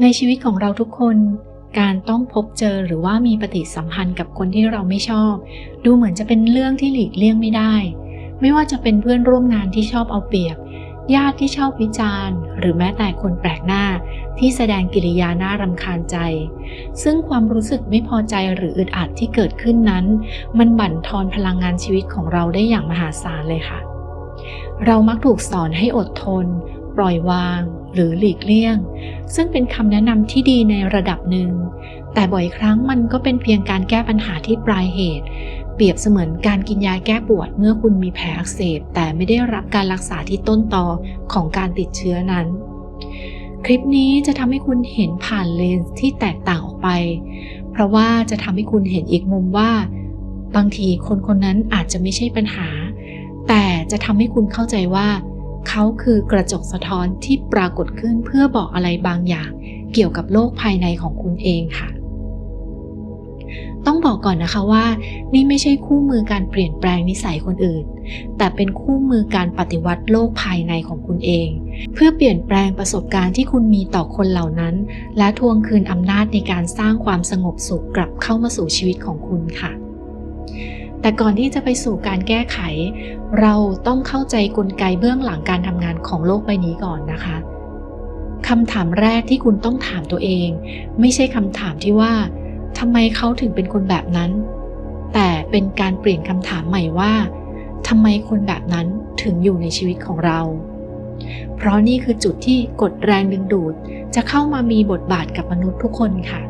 ในชีวิตของเราทุกคน การต้องพบเจอหรือว่ามีปฏิสัมพันธ์กับคนที่เราไม่ชอบ ดูเหมือนจะเป็นเรื่องที่หลีกเลี่ยงไม่ได้ ไม่ว่าจะเป็นเพื่อนร่วมงานที่ชอบเอาเปรียบ ญาติที่ชอบวิจารณ์ หรือแม้แต่คนแปลกหน้า ที่แสดงกิริยาน่ารำคาญใจ ซึ่งความรู้สึกไม่พอใจหรืออึดอัดที่เกิดขึ้นนั้น มันบั่นทอนพลังงานชีวิตของเราได้อย่างมหาศาลเลยค่ะ เรามักถูกสอนให้อดทน ปล่อยวาง หรือหลีกเลี่ยง ซึ่งเป็นคำแนะนำที่ดีในระดับหนึ่ง แต่บ่อยครั้งมันก็เป็นเพียงการแก้ปัญหาที่ปลายเหตุ เปรียบเสมือนการกินยาแก้ปวดเมื่อคุณมีแผลอักเสบแต่ไม่ได้รับการรักษาที่ต้นตอของการติดเชื้อนั้น คลิปนี้จะทำให้คุณเห็นผ่านเลนส์ที่แตกต่างออกไป เพราะว่าจะทำให้คุณเห็นอีกมุมว่า บางทีคนคนนั้นอาจจะไม่ใช่ปัญหา แต่จะทำให้คุณเข้าใจว่า เขาคือกระจกสะท้อนที่ปรากฏขึ้นเพื่อบอกอะไรบางอย่างเกี่ยวกับโลกภายในของคุณเองค่ะ ต้องบอกก่อนนะคะว่า นี่ไม่ใช่คู่มือการเปลี่ยนแปลงนิสัยคนอื่น แต่เป็นคู่มือการปฏิวัติโลกภายในของคุณเอง เพื่อเปลี่ยนแปลงประสบการณ์ที่คุณมีต่อคนเหล่านั้น และทวงคืนอำนาจในการสร้างความสงบสุขกลับเข้ามาสู่ชีวิตของคุณค่ะ แต่ก่อนที่จะไปสู่การแก้ไข เราต้องเข้าใจกลไกเบื้องหลังการทำงานของโลกใบนี้ก่อนนะคะคำถามแรกที่คุณต้องถามตัวเอง ไม่ใช่คำถามที่ว่าทำไมเขาถึงเป็นคนแบบนั้น แต่เป็นการเปลี่ยนคำถามใหม่ว่าทำไมคนแบบนั้นถึงอยู่ในชีวิตของเรา เพราะนี่คือจุดที่กดแรงดึงดูด จะเข้ามามีบทบาทกับมนุษย์ทุกคนค่ะ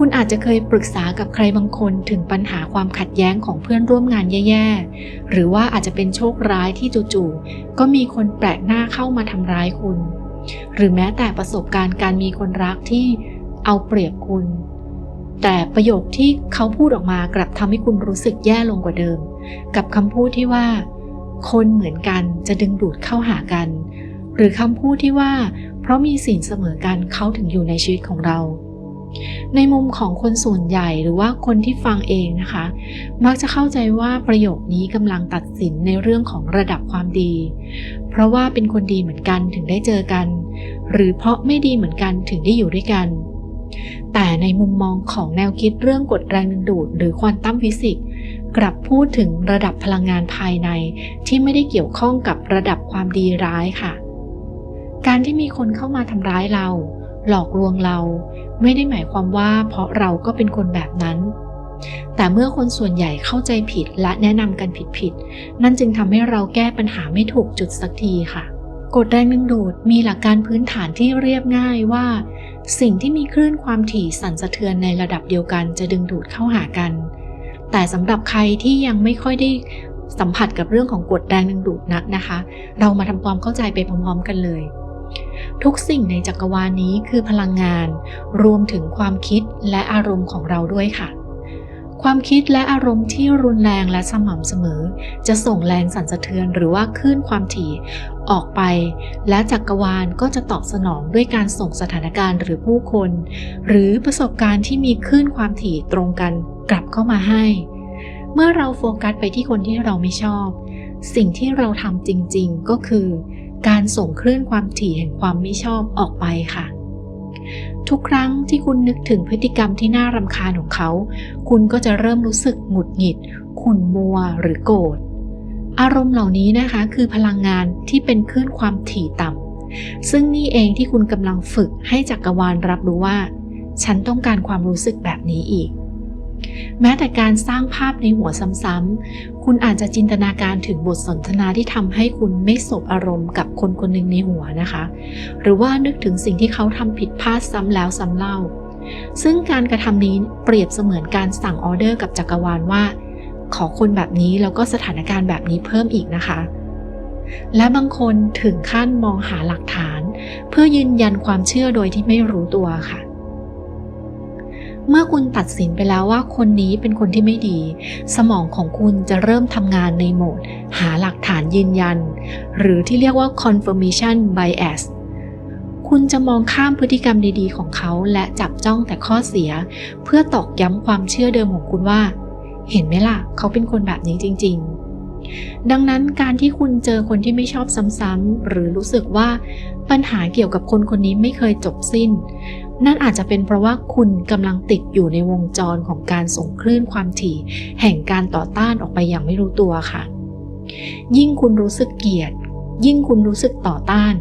คุณอาจจะเคยปรึกษากับใครบางคนถึงปัญหาความขัดแย้งของเพื่อนร่วมงานแย่ๆ หรือว่าอาจจะเป็นโชคร้ายที่จู่ๆ ก็มีคนแปลกหน้าเข้ามาทำร้ายคุณ หรือแม้แต่ประสบการณ์การมีคนรักที่เอาเปรียบคุณ แต่ประโยคที่เขาพูดออกมากลับทำให้คุณรู้สึกแย่ลงกว่าเดิม กับคำพูดที่ว่า คนเหมือนกันจะดึงดูดเข้าหากัน หรือคำพูดที่ว่า เพราะมีสิ่งเสมอกันเขาถึงอยู่ในชีวิตของเรา ในมุมของคนส่วนใหญ่หรือว่าคนที่ฟังเองนะคะ มักจะเข้าใจว่าประโยคนี้กำลังตัดสินในเรื่องของระดับความดี เพราะว่าเป็นคนดีเหมือนกันถึงได้เจอกัน หรือเพราะไม่ดีเหมือนกันถึงได้อยู่ด้วยกัน แต่ในมุมมองของแนวคิดเรื่องกฎแรงดึงดูด หรือควอนตัมฟิสิกส์กลับพูดถึงระดับพลังงานภายในที่ไม่ได้เกี่ยวข้องกับระดับความดีร้ายค่ะ การที่มีคนเข้ามาทำร้ายเรา หลอกลวงเรา ไม่ได้หมายความว่าเพราะเราก็เป็นคนแบบนั้น แต่เมื่อคนส่วนใหญ่เข้าใจผิดและแนะนำกันผิดๆนั่นจึงทำให้เราแก้ปัญหาไม่ถูกจุดสักทีค่ะกฎแรงดึงดูดมีหลักการพื้นฐานที่เรียบง่ายว่า สิ่งที่มีคลื่นความถี่สั่นสะเทือนในระดับเดียวกันจะดึงดูดเข้าหากัน แต่สำหรับใครที่ยังไม่ค่อยได้สัมผัสกับเรื่องของกฎแรงดึงดูดนักนะคะ เรามาทำความเข้าใจไปพร้อมๆกันเลย ทุกสิ่งในจักรวาลนี้คือพลังงาน รวมถึงความคิดและอารมณ์ของเราด้วยค่ะ ความคิดและอารมณ์ที่รุนแรงและสม่ำเสมอ จะส่งแรงสั่นสะเทือนหรือว่าคลื่นความถี่ออกไป และจักรวาลก็จะตอบสนองด้วยการส่งสถานการณ์หรือผู้คน หรือประสบการณ์ที่มีคลื่นความถี่ตรงกันกลับเข้ามาให้ เมื่อเราโฟกัสไปที่คนที่เราไม่ชอบ สิ่งที่เราทำจริง ๆ ก็คือ การส่งคลื่นความถี่แห่งความไม่ชอบออกไปค่ะ ทุกครั้งที่คุณนึกถึงพฤติกรรมที่น่ารำคาญของเขา คุณก็จะเริ่มรู้สึกหงุดหงิด ขุ่นมัวหรือโกรธ อารมณ์เหล่านี้นะคะ คือพลังงานที่เป็นคลื่นความถี่ต่ำ ซึ่งนี่เองที่คุณกำลังฝึกให้จักรวาลรับรู้ว่า ฉันต้องการความรู้สึกแบบนี้อีก แม้แต่การสร้างภาพในหัวซ้ำๆ คุณอาจจะจินตนาการถึงบทสนทนาที่ทำให้คุณไม่สบอารมณ์กับคนคนหนึ่งในหัวนะคะ หรือว่านึกถึงสิ่งที่เขาทำผิดพลาดซ้ำแล้วซ้ำเล่า ซึ่งการกระทำนี้เปรียบเสมือนการสั่งออเดอร์กับจักรวาลว่า ขอคนแบบนี้แล้วก็สถานการณ์แบบนี้เพิ่มอีกนะคะ และบางคนถึงขั้นมองหาหลักฐาน เพื่อยืนยันความเชื่อโดยที่ไม่รู้ตัวค่ะ เมื่อคุณตัดสินไปแล้วว่าคนนี้เป็นคนที่ไม่ดี สมองของคุณจะเริ่มทำงานในโหมด หาหลักฐานยืนยัน หรือที่เรียกว่า confirmation bias คุณจะมองข้ามพฤติกรรมดีๆ ของเขา และจับจ้องแต่ข้อเสีย เพื่อตอกย้ำความเชื่อเดิมของคุณว่า เห็นไหมล่ะ เขาเป็นคนแบบนี้จริง ๆ ดังนั้นการที่คุณเจอคนที่ไม่ชอบซ้ำๆหรือรู้สึกว่าปัญหาเกี่ยวกับคนคนนี้ไม่เคยจบสิ้น นั่นอาจจะเป็นเพราะว่าคุณกำลังติดอยู่ในวงจรของการส่งคลื่นความถี่ แห่งการต่อต้านออกไปอย่างไม่รู้ตัวค่ะ ยิ่งคุณรู้สึกเกลียด ยิ่งคุณรู้สึกต่อต้าน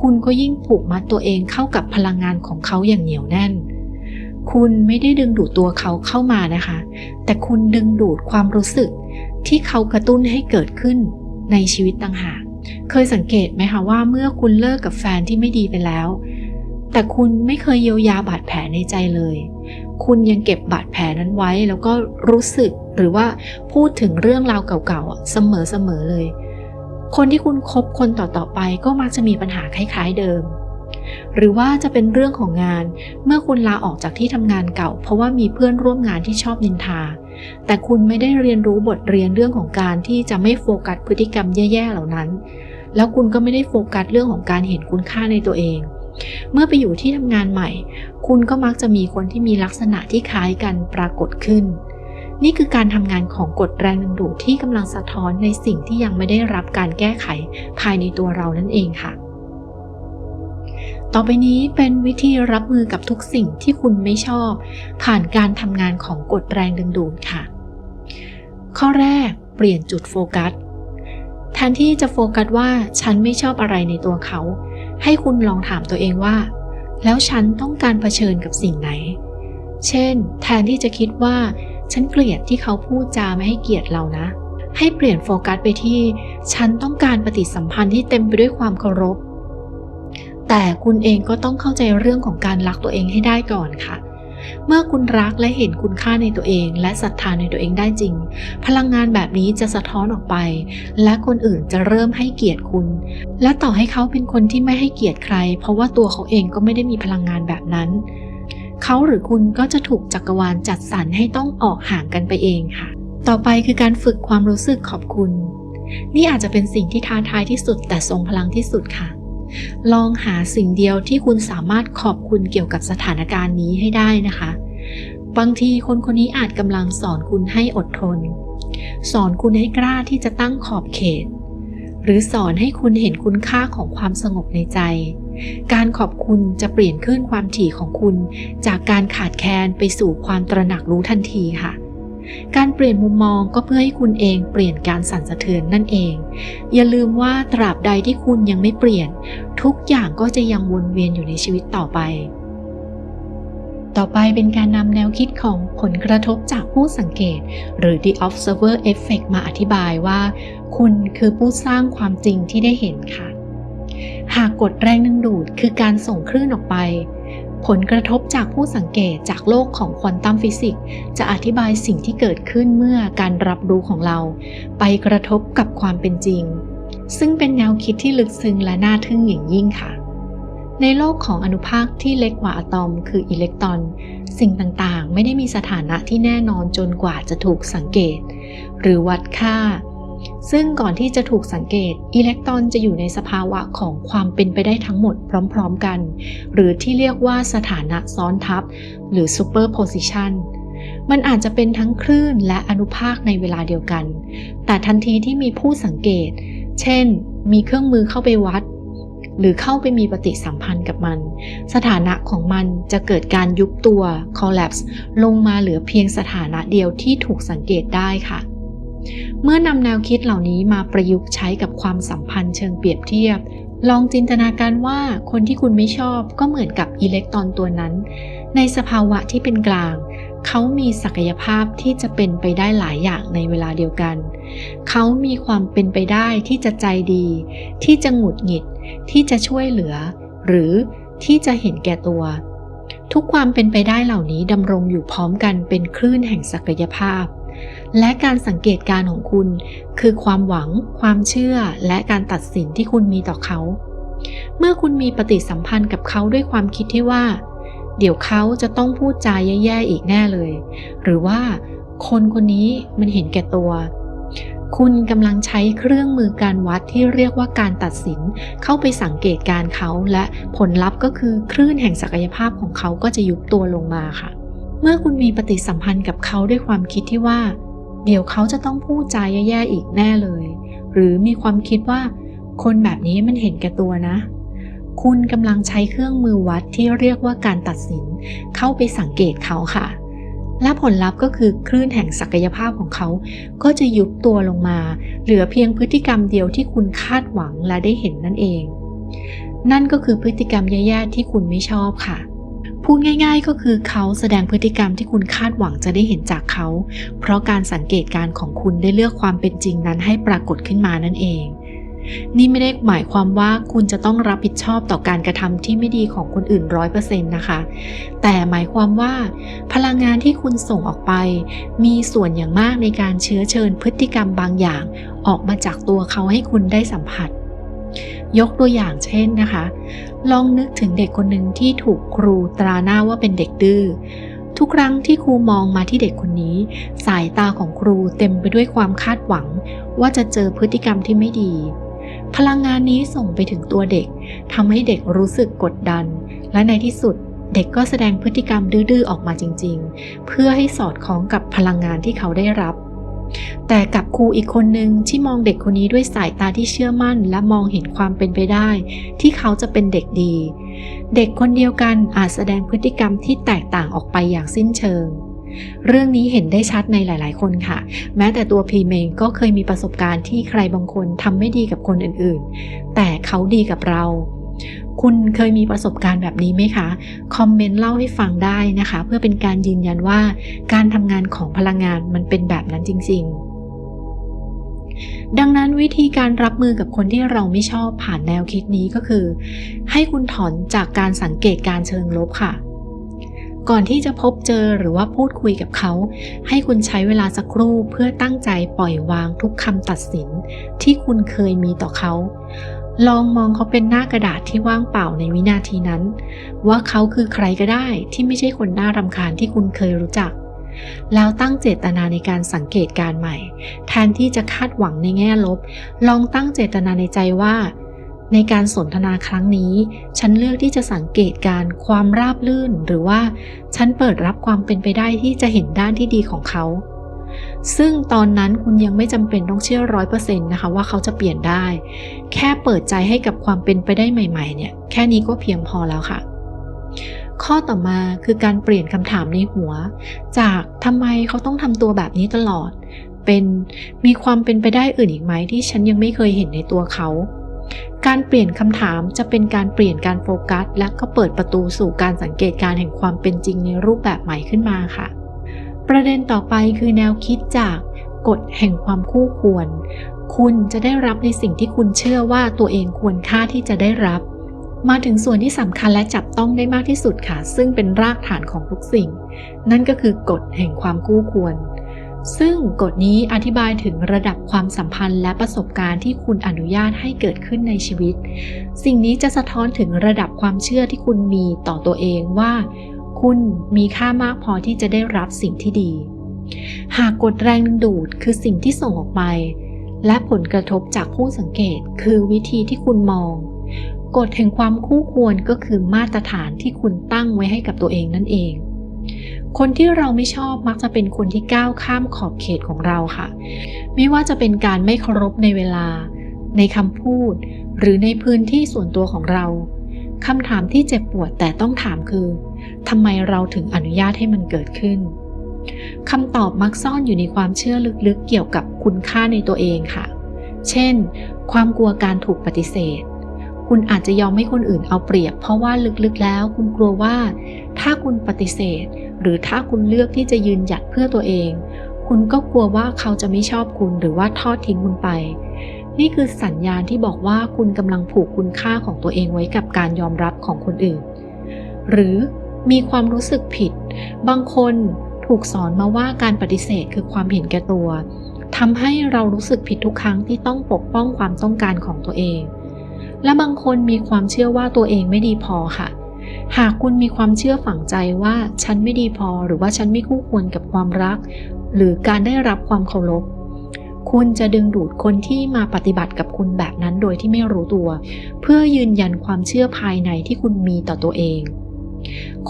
คุณก็ยิ่งผูกมัดตัวเองเข้ากับพลังงานของเขาอย่างเหนียวแน่น คุณไม่ได้ดึงดูดตัวเขาเข้ามานะคะ แต่คุณดึงดูดความรู้สึกที่เขากระตุ้นให้เกิดขึ้นในชีวิตต่างหาก เคยสังเกตไหมคะว่าเมื่อคุณเลิกกับแฟนที่ไม่ดีไปแล้ว แต่คุณไม่เคยเยียวยาบาดแผลในใจเลย คุณยังเก็บบาดแผลนั้นไว้แล้วก็รู้สึกหรือว่าพูดถึงเรื่องราวเก่าๆเสมอๆเลย คนที่คุณคบคนต่อๆไปก็มักจะมีปัญหาคล้ายๆเดิม หรือว่าจะเป็นเรื่องของงาน เมื่อคุณลาออกจากที่ทำงานเก่า เพราะว่ามีเพื่อนร่วมงานที่ชอบนินทา แต่คุณไม่ได้เรียนรู้บทเรียนเรื่องของการที่จะไม่โฟกัสพฤติกรรมแย่ๆเหล่านั้น แล้วคุณก็ไม่ได้โฟกัสเรื่องของการเห็นคุณค่าในตัวเอง เมื่อไปอยู่ที่ทำงานใหม่ คุณก็มักจะมีคนที่มีลักษณะที่คล้ายกันปรากฏขึ้น นี่คือการทำงานของกฎแรงดึงดูดที่กำลังสะท้อนในสิ่งที่ยังไม่ได้รับการแก้ไขภายในตัวเรานั่นเองค่ะ ต่อไปนี้เป็นวิธีรับมือกับทุกสิ่งที่คุณไม่ชอบ ผ่านการทำงานของกฎแรงดึงดูดค่ะ ข้อแรก เปลี่ยนจุดโฟกัสแทนที่จะโฟกัสว่าฉันไม่ชอบอะไรในตัวเขา ให้คุณลองถามตัวเองว่า แล้วฉันต้องการเผชิญกับสิ่งไหน เช่น แทนที่จะคิดว่า ฉันเกลียดที่เขาพูดจาไม่ให้เกียรติเรานะ ให้เปลี่ยนโฟกัสไปที่ ฉันต้องการปฏิสัมพันธ์ที่เต็มไปด้วยความเคารพ แต่คุณเองก็ต้องเข้าใจเรื่องของการรักตัวเองให้ได้ก่อนค่ะ เมื่อคุณรักและเห็นคุณค่าในตัวเอง และศรัทธาในตัวเองได้จริง พลังงานแบบนี้จะสะท้อนออกไป และคนอื่นจะเริ่มให้เกียรติคุณ และต่อให้เขาเป็นคนที่ไม่ให้เกียรติใคร เพราะว่าตัวเขาเองก็ไม่ได้มีพลังงานแบบนั้น เขาหรือคุณก็จะถูกจักรวาลจัดสรรให้ต้องออกห่างกันไปเองค่ะ ต่อไปคือการฝึกความรู้สึกขอบคุณ นี่อาจจะเป็นสิ่งที่ท้าทายที่สุดแต่ทรงพลังที่สุดค่ะ ลองหาสิ่งเดียวที่คุณสามารถขอบคุณเกี่ยวกับสถานการณ์นี้ให้ได้นะคะ บางทีคนคนนี้อาจกำลังสอนคุณให้อดทน สอนคุณให้กล้าที่จะตั้งขอบเขต หรือสอนให้คุณเห็นคุณค่าของความสงบในใจ การขอบคุณจะเปลี่ยนขึ้นความถี่ของคุณ จากการขาดแคลนไปสู่ความตระหนักรู้ทันทีค่ะการเปลี่ยนมุมมองก็เพื่อให้คุณเองเปลี่ยนการสั่นสะเทือนนั่นเอง อย่าลืมว่าตราบใดที่คุณยังไม่เปลี่ยน ทุกอย่างก็จะยังวนเวียนอยู่ในชีวิตต่อไป ต่อไปเป็นการนำแนวคิดของผลกระทบจากผู้สังเกต หรือ the observer effect มาอธิบายว่า คุณคือผู้สร้างความจริงที่ได้เห็นค่ะ หากกฎแรงดึงดูดคือการส่งคลื่นออกไปผลกระทบจากผู้สังเกตจากโลกของควอนตัมฟิสิกส์จะอธิบายสิ่งที่เกิดขึ้นเมื่อการรับรู้ของเรา ไปกระทบกับความเป็นจริง ซึ่งเป็นแนวคิดที่ลึกซึ้งและน่าทึ่งอย่างยิ่งค่ะ ในโลกของอนุภาคที่เล็กกว่าอะตอมคืออิเล็กตรอน สิ่งต่างๆ ไม่ได้มีสถานะที่แน่นอนจนกว่าจะถูกสังเกต หรือวัดค่า ซึ่งก่อนที่จะถูกสังเกต อิเล็กตรอนจะอยู่ในสภาวะของความเป็นไปได้ทั้งหมดพร้อมๆกัน หรือที่เรียกว่าสถานะซ้อนทับ หรือ superposition มันอาจจะเป็นทั้งคลื่นและอนุภาคในเวลาเดียวกัน แต่ทันทีที่มีผู้สังเกต เช่น มีเครื่องมือเข้าไปวัด หรือเข้าไปมีปฏิสัมพันธ์กับมัน สถานะของมันจะเกิดการยุบตัว collapse ลงมาเหลือเพียงสถานะเดียวที่ถูกสังเกตได้ค่ะเมื่อนำแนวคิดเหล่านี้มาประยุกต์ใช้กับความสัมพันธ์เชิงเปรียบเทียบ ลองจินตนาการว่าคนที่คุณไม่ชอบก็เหมือนกับอิเล็กตรอนตัวนั้น ในสภาวะที่เป็นกลาง เขามีศักยภาพที่จะเป็นไปได้หลายอย่างในเวลาเดียวกัน เขามีความเป็นไปได้ที่จะใจดี ที่จะหงุดหงิด ที่จะช่วยเหลือ หรือที่จะเห็นแก่ตัว ทุกความเป็นไปได้เหล่านี้ดำรงอยู่พร้อมกันเป็นคลื่นแห่งศักยภาพ และการสังเกตการของคุณ คือความหวัง ความเชื่อ และการตัดสินที่คุณมีต่อเขา เมื่อคุณมีปฏิสัมพันธ์กับเขาด้วยความคิดที่ว่า เดี๋ยวเขาจะต้องพูดจาแย่ๆอีกแน่เลย หรือว่าคนคนนี้มันเห็นแก่ตัว คุณกำลังใช้เครื่องมือการวัดที่เรียกว่าการตัดสินเข้าไปสังเกตการเขาและผลลัพธ์ก็คือคลื่นแห่งศักยภาพของเขาก็จะยุบตัวลงมาค่ะ เมื่อคุณมีปฏิสัมพันธ์กับเขาด้วยความคิดที่ว่า เดี๋ยวเขาจะต้องพูดจาแย่ๆอีกแน่เลย หรือมีความคิดว่า คนแบบนี้มันเห็นแก่ตัวนะ คุณกำลังใช้เครื่องมือวัดที่เรียกว่าการตัดสิน เข้าไปสังเกตเขาค่ะ และผลลัพธ์ก็คือคลื่นแห่งศักยภาพของเขา ก็จะยุบตัวลงมา เหลือเพียงพฤติกรรมเดียวที่คุณคาดหวังและได้เห็นนั่นเอง นั่นก็คือพฤติกรรมแย่ๆที่คุณไม่ชอบค่ะ พูดง่ายๆก็คือเขาแสดงพฤติกรรมที่คุณคาดหวังจะได้เห็นจากเขา เพราะการสังเกตการของคุณได้เลือกความเป็นจริงนั้นให้ปรากฏขึ้นมานั่นเอง นี่ไม่ได้หมายความว่าคุณจะต้องรับผิดชอบต่อการกระทำที่ไม่ดีของคนอื่นร้อยเปอร์เซ็นต์นะคะ แต่หมายความว่า พลังงานที่คุณส่งออกไป มีส่วนอย่างมากในการเชื้อเชิญพฤติกรรมบางอย่าง ออกมาจากตัวเขาให้คุณได้สัมผัส ยกตัวอย่างเช่นนะคะ ลองนึกถึงเด็กคนหนึ่งที่ถูกครูตราหน้าว่าเป็นเด็กดื้อทุกครั้งที่ครูมองมาที่เด็กคนนี้ สายตาของครูเต็มไปด้วยความคาดหวัง ว่าจะเจอพฤติกรรมที่ไม่ดี พลังงานนี้ส่งไปถึงตัวเด็กทำให้เด็กรู้สึกกดดัน และในที่สุดเด็กก็แสดงพฤติกรรมดื้อๆออกมาจริง ๆ เพื่อให้สอดคล้องกับพลังงานที่เขาได้รับ แต่กับครูอีกคนหนึ่งที่มองเด็กคนนี้ด้วยสายตาที่เชื่อมั่น และมองเห็นความเป็นไปได้ ที่เขาจะเป็นเด็กดี เด็กคนเดียวกันอาจแสดงพฤติกรรมที่แตกต่างออกไปอย่างสิ้นเชิง เรื่องนี้เห็นได้ชัดในหลาย ๆ คนค่ะ แม้แต่ตัวพีเมงก็เคยมีประสบการณ์ที่ใครบางคนทำไม่ดีกับคนอื่น ๆ แต่เขาดีกับเรา คุณเคยมีประสบการณ์แบบนี้ไหมคะ คอมเมนต์เล่าให้ฟังได้นะคะ เพื่อเป็นการยืนยันว่าการทำงานของพลังงานมันเป็นแบบนั้นจริง ๆดังนั้นวิธีการรับมือกับคนที่เราไม่ชอบผ่านแนวคิดนี้ก็คือ ให้คุณถอนจากการสังเกตการเชิงลบค่ะ ก่อนที่จะพบเจอหรือว่าพูดคุยกับเขา ให้คุณใช้เวลาสักครู่เพื่อตั้งใจปล่อยวางทุกคำตัดสินที่คุณเคยมีต่อเขา ลองมองเขาเป็นหน้ากระดาษที่ว่างเปล่าในวินาทีนั้น ว่าเขาคือใครก็ได้ที่ไม่ใช่คนน่ารำคาญที่คุณเคยรู้จัก แล้วตั้งเจตนาในการสังเกตการใหม่ แทนที่จะคาดหวังในแง่ลบ ลองตั้งเจตนาในใจว่า ในการสนทนาครั้งนี้ ฉันเลือกที่จะสังเกตการความราบลื่น หรือว่าฉันเปิดรับความเป็นไปได้ที่จะเห็นด้านที่ดีของเขา ซึ่งตอนนั้นคุณยังไม่จำเป็นต้องเชื่อร้อยเปอร์เซ็นต์นะคะว่าเขาจะเปลี่ยนได้ แค่เปิดใจให้กับความเป็นไปได้ใหม่ๆเนี่ยแค่นี้ก็เพียงพอแล้วค่ะ ข้อต่อมาคือการเปลี่ยนคำถามในหัว จากทำไมเขาต้องทำตัวแบบนี้ตลอด เป็นมีความเป็นไปได้อื่นอีกไหมที่ฉันยังไม่เคยเห็นในตัวเขาการเปลี่ยนคำถามจะเป็นการเปลี่ยนการโฟกัส และก็เปิดประตูสู่การสังเกตการแห่งความเป็นจริงในรูปแบบใหม่ขึ้นมาค่ะ ประเด็นต่อไปคือแนวคิดจากกฎแห่งความคู่ควร คุณจะได้รับในสิ่งที่คุณเชื่อว่าตัวเองควรค่าที่จะได้รับ มาถึงส่วนที่สำคัญและจับต้องได้มากที่สุดค่ะ ซึ่งเป็นรากฐานของทุกสิ่ง นั่นก็คือกฎแห่งความคู่ควร ซึ่งกฎนี้อธิบายถึงระดับความสัมพันธ์และประสบการณ์ที่คุณอนุญาตให้เกิดขึ้นในชีวิต สิ่งนี้จะสะท้อนถึงระดับความเชื่อที่คุณมีต่อตัวเองว่า คุณมีค่ามากพอที่จะได้รับสิ่งที่ดี หากกฎแรงดึงดูดคือสิ่งที่ส่งออกไป และผลกระทบจากผู้สังเกตคือวิธีที่คุณมองกฎแห่งความคู่ควรก็คือมาตรฐานที่คุณตั้งไว้ให้กับตัวเองนั่นเอง คนที่เราไม่ชอบมักจะเป็นคนที่ก้าวข้ามขอบเขตของเราค่ะ ไม่ว่าจะเป็นการไม่เคารพในเวลา ในคำพูด หรือในพื้นที่ส่วนตัวของเราคำถามที่เจ็บปวดแต่ต้องถามคือ ทำไมเราถึงอนุญาตให้มันเกิดขึ้นคำตอบมักซ่อนอยู่ในความเชื่อลึกๆ เกี่ยวกับคุณค่าในตัวเองค่ะ เช่น ความกลัวการถูกปฏิเสธ คุณอาจจะยอมให้คนอื่นเอาเปรียบ เพราะว่าลึกๆแล้ว คุณกลัวว่า ถ้าคุณปฏิเสธ หรือถ้าคุณเลือกที่จะยืนหยัดเพื่อตัวเอง คุณก็กลัวว่าเขาจะไม่ชอบคุณหรือว่าทอดทิ้งคุณไป นี่คือสัญญาณที่บอกว่าคุณกำลังผูกคุณค่าของตัวเองไว้กับการยอมรับของคนอื่น หรือ มีความรู้สึกผิด บางคนถูกสอนมาว่าการปฏิเสธคือความเห็นแก่ตัวทำให้เรารู้สึกผิดทุกครั้งที่ต้องปกป้องความต้องการของตัวเอง และบางคนมีความเชื่อว่าตัวเองไม่ดีพอค่ะ หากคุณมีความเชื่อฝังใจว่าฉันไม่ดีพอ หรือว่าฉันไม่คู่ควรกับความรัก หรือการได้รับความเคารพคุณจะดึงดูดคนที่มาปฏิบัติกับคุณแบบนั้นโดยที่ไม่รู้ตัว เพื่อยืนยันความเชื่อภายในที่คุณมีต่อตัวเอง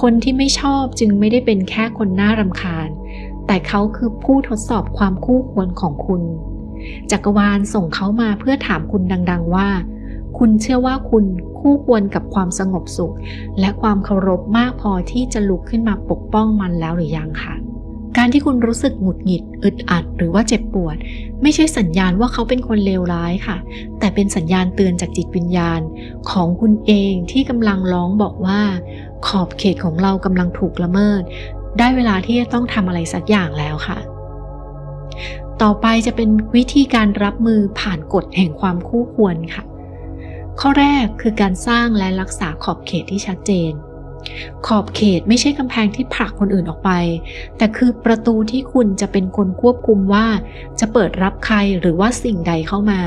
คนที่ไม่ชอบจึงไม่ได้เป็นแค่คนน่ารำคาญ แต่เขาคือผู้ทดสอบความคู่ควรของคุณ จักรวาลส่งเขามาเพื่อถามคุณดัง ๆ ว่า คุณเชื่อว่าคุณคู่ควรกับความสงบสุข และความเคารพมากพอที่จะลุกขึ้นมาปกป้องมันแล้วหรือยังค่ะ การที่คุณรู้สึกหงุดหงิด อึดอัด หรือว่าเจ็บปวด ไม่ใช่สัญญาณว่าเขาเป็นคนเลวร้ายค่ะ แต่เป็นสัญญาณเตือนจากจิตวิญญาณ ของคุณเองที่กำลังร้องบอกว่า ขอบเขตของเรากำลังถูกละเมิด ได้เวลาที่จะต้องทำอะไรสักอย่างแล้วค่ะต่อไปจะเป็นวิธีการรับมือผ่านกฎแห่งความคู่ควรค่ะ ข้อแรกคือการสร้างและรักษาขอบเขตที่ชัดเจน ขอบเขตไม่ใช่กำแพงที่ผลักคนอื่นออกไป แต่คือประตูที่คุณจะเป็นคนควบคุมว่า จะเปิดรับใครหรือว่าสิ่งใดเข้ามา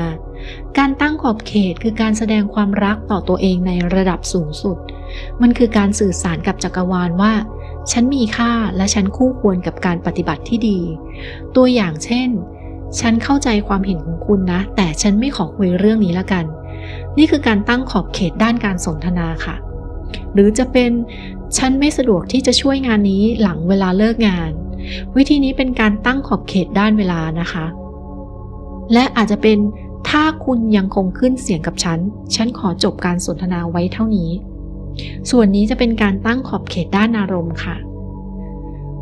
การตั้งขอบเขตคือการแสดงความรักต่อตัวเองในระดับสูงสุด มันคือการสื่อสารกับจักรวาลว่า ฉันมีค่าและฉันคู่ควรกับการปฏิบัติที่ดี ตัวอย่างเช่น ฉันเข้าใจความเห็นของคุณนะ แต่ฉันไม่ขอคุยเรื่องนี้ละกัน นี่คือการตั้งขอบเขตด้านการสนทนาค่ะ หรือจะเป็นฉันไม่สะดวกที่จะช่วยงานนี้หลังเวลาเลิกงาน วิธีนี้เป็นการตั้งขอบเขตด้านเวลานะคะ และอาจจะเป็นถ้าคุณยังคงขึ้นเสียงกับฉัน ฉันขอจบการสนทนาไว้เท่านี้ ส่วนนี้จะเป็นการตั้งขอบเขตด้านอารมณ์ค่ะ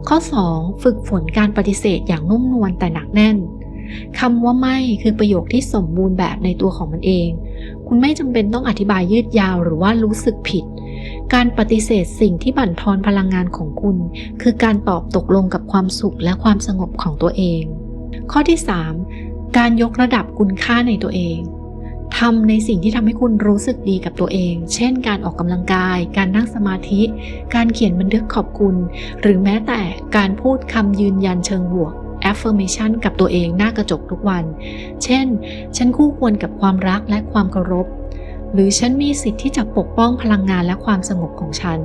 ข้อ 2 ฝึกฝนการปฏิเสธอย่างนุ่มนวลแต่หนักแน่นคำว่าไม่คือประโยคที่สมบูรณ์แบบในตัวของมันเอง คุณไม่จำเป็นต้องอธิบายยืดยาวหรือว่ารู้สึกผิด การปฏิเสธสิ่งที่บั่นทอนพลังงานของคุณ คือการตอบตกลงกับความสุขและความสงบของตัวเอง ข้อที่ 3 การยกระดับคุณค่าในตัวเองทำในสิ่งที่ทำให้คุณรู้สึกดีกับตัวเอง เช่น การออกกำลังกาย การนั่งสมาธิ การเขียนบันทึกขอบคุณ หรือแม้แต่การพูดคำยืนยันเชิงบวก affirmation กับตัวเองหน้ากระจกทุกวัน เช่น ฉันคู่ควรกับความรักและความเคารพ หรือฉันมีสิทธิ์ที่จะปกป้องพลังงานและความสงบของฉัน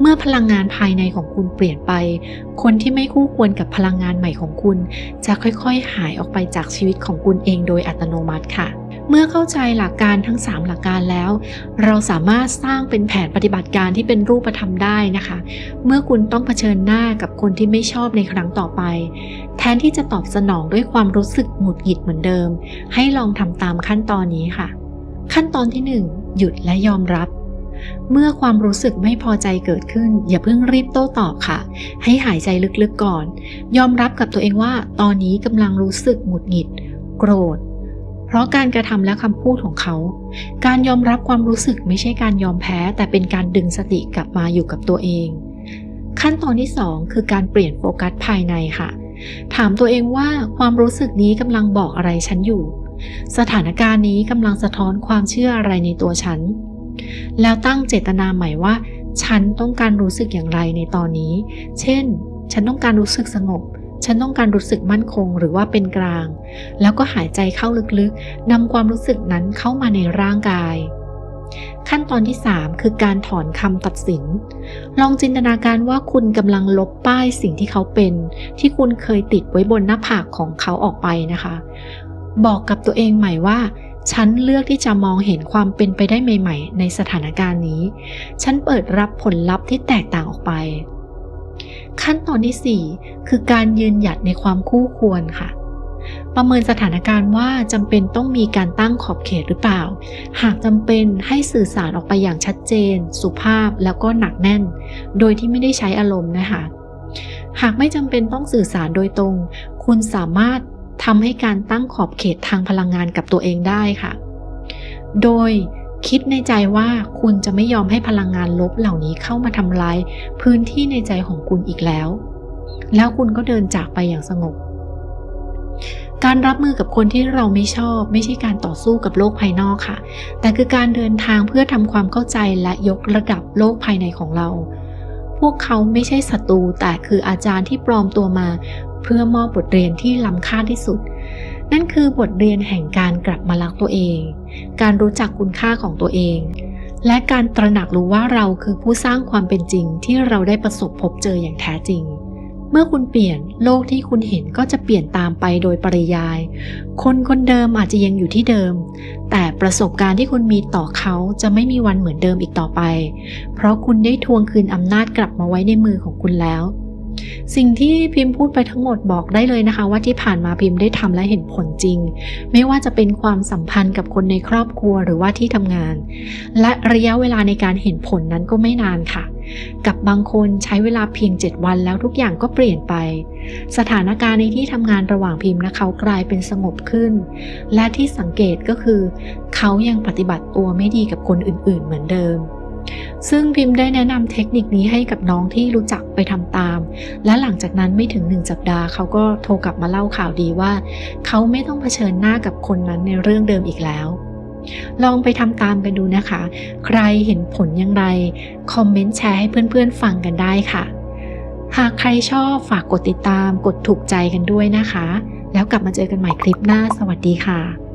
เมื่อพลังงานภายในของคุณเปลี่ยนไป คนที่ไม่คู่ควรกับพลังงานใหม่ของคุณ จะค่อยๆ หายออกไปจากชีวิตของคุณเองโดยอัตโนมัติค่ะเมื่อเข้าใจหลักการทั้ง 3 หลักการแล้ว เราสามารถสร้างเป็นแผนปฏิบัติการที่เป็นรูปธรรมได้นะคะ เมื่อคุณต้องเผชิญหน้ากับคนที่ไม่ชอบในครั้งต่อไป แทนที่จะตอบสนองด้วยความรู้สึกหงุดหงิดเหมือนเดิม ให้ลองทำตามขั้นตอนนี้ค่ะ ขั้นตอนที่ 1 หยุดและยอมรับ เมื่อความรู้สึกไม่พอใจเกิดขึ้น อย่าเพิ่งรีบโต้ตอบค่ะ ให้หายใจลึกๆก่อน ยอมรับกับตัวเองว่า ตอนนี้กำลังรู้สึกหงุดหงิด โกรธ เพราะการกระทำและคำพูดของเขา การยอมรับความรู้สึกไม่ใช่การยอมแพ้ แต่เป็นการดึงสติกลับมาอยู่กับตัวเอง ขั้นตอนที่ 2 คือการเปลี่ยนโฟกัสภายในค่ะ ถามตัวเองว่าความรู้สึกนี้กำลังบอกอะไรฉันอยู่ สถานการณ์นี้กำลังสะท้อนความเชื่ออะไรในตัวฉัน แล้วตั้งเจตนาใหม่ว่า ฉันต้องการรู้สึกอย่างไรในตอนนี้ เช่น ฉันต้องการรู้สึกสงบ ฉันต้องการรู้สึกมั่นคงหรือว่าเป็นกลาง แล้วก็หายใจเข้าลึกๆนำความรู้สึกนั้นเข้ามาในร่างกาย ขั้นตอนที่ 3 คือการถอนคำตัดสิน ลองจินตนาการว่าคุณกำลังลบป้ายสิ่งที่เขาเป็น ที่คุณเคยติดไว้บนหน้าผากของเขาออกไปนะคะ บอกกับตัวเองใหม่ว่า ฉันเลือกที่จะมองเห็นความเป็นไปได้ใหม่ ๆ ในสถานการณ์นี้ ฉันเปิดรับผลลัพธ์ที่แตกต่างออกไป ขั้นตอนที่ 4 คือการยืนหยัดในความคู่ควรค่ะประเมินสถานการณ์ว่าจำเป็นต้องมีการตั้งขอบเขตหรือเปล่า หากจำเป็นให้สื่อสารออกไปอย่างชัดเจน สุภาพแล้วก็หนักแน่น โดยที่ไม่ได้ใช้อารมณ์นะคะ หากไม่จำเป็นต้องสื่อสารโดยตรง คุณสามารถ ทำให้การตั้งขอบเขตทางพลังงานกับตัวเองได้ค่ะ โดยคิดในใจว่าคุณจะไม่ยอมให้พลังงานลบเหล่านี้เข้ามาทำลายพื้นที่ในใจของคุณอีกแล้ว แล้วคุณก็เดินจากไปอย่างสงบ การรับมือกับคนที่เราไม่ชอบ ไม่ใช่การต่อสู้กับโลกภายนอกค่ะ แต่คือการเดินทางเพื่อทำความเข้าใจและยกระดับโลกภายในของเรา พวกเขาไม่ใช่ศัตรูแต่คืออาจารย์ที่ปลอมตัวมา เพื่อมอบบทเรียนที่ล้ำค่าที่สุด นั่นคือบทเรียนแห่งการกลับมารักตัวเอง การรู้จักคุณค่าของตัวเอง และการตระหนักรู้ว่าเราคือผู้สร้างความเป็นจริงที่เราได้ประสบพบเจออย่างแท้จริง เมื่อคุณเปลี่ยนโลกที่คุณเห็นก็จะเปลี่ยนตามไปโดยปริยาย คนคนเดิมอาจจะยังอยู่ที่เดิม แต่ประสบการณ์ที่คุณมีต่อเขาจะไม่มีวันเหมือนเดิมอีกต่อไป เพราะคุณได้ทวงคืนอำนาจกลับมาไว้ในมือของคุณแล้ว สิ่งที่พิมพ์พูดไปทั้งหมดบอกได้เลยนะคะ ว่าที่ผ่านมาพิมพ์ได้ทำและเห็นผลจริง ไม่ว่าจะเป็นความสัมพันธ์กับคนในครอบครัวหรือว่าที่ทำงาน และระยะเวลาในการเห็นผลนั้นก็ไม่นานค่ะ กับบางคนใช้เวลาเพียง 7 วันแล้วทุกอย่างก็เปลี่ยนไป สถานการณ์ในที่ทำงานระหว่างพิมพ์และเขากลายเป็นสงบขึ้น และที่สังเกตก็คือ เขายังปฏิบัติตัวไม่ดีกับคนอื่น ๆ เหมือนเดิม ซึ่งพิมพ์ได้แนะนำเทคนิคนี้ให้กับน้องที่รู้จักไปทำตาม และหลังจากนั้นไม่ถึงหนึ่งสัปดาห์เขาก็โทรกลับมาเล่าข่าวดีว่า เขาไม่ต้องเผชิญหน้ากับคนนั้นในเรื่องเดิมอีกแล้ว ลองไปทำตามกันดูนะคะ ใครเห็นผลอย่างไร คอมเมนต์แชร์ให้เพื่อนๆฟังกันได้ค่ะ หากใครชอบฝากกดติดตาม กดถูกใจกันด้วยนะคะ แล้วกลับมาเจอกันใหม่คลิปหน้า สวัสดีค่ะ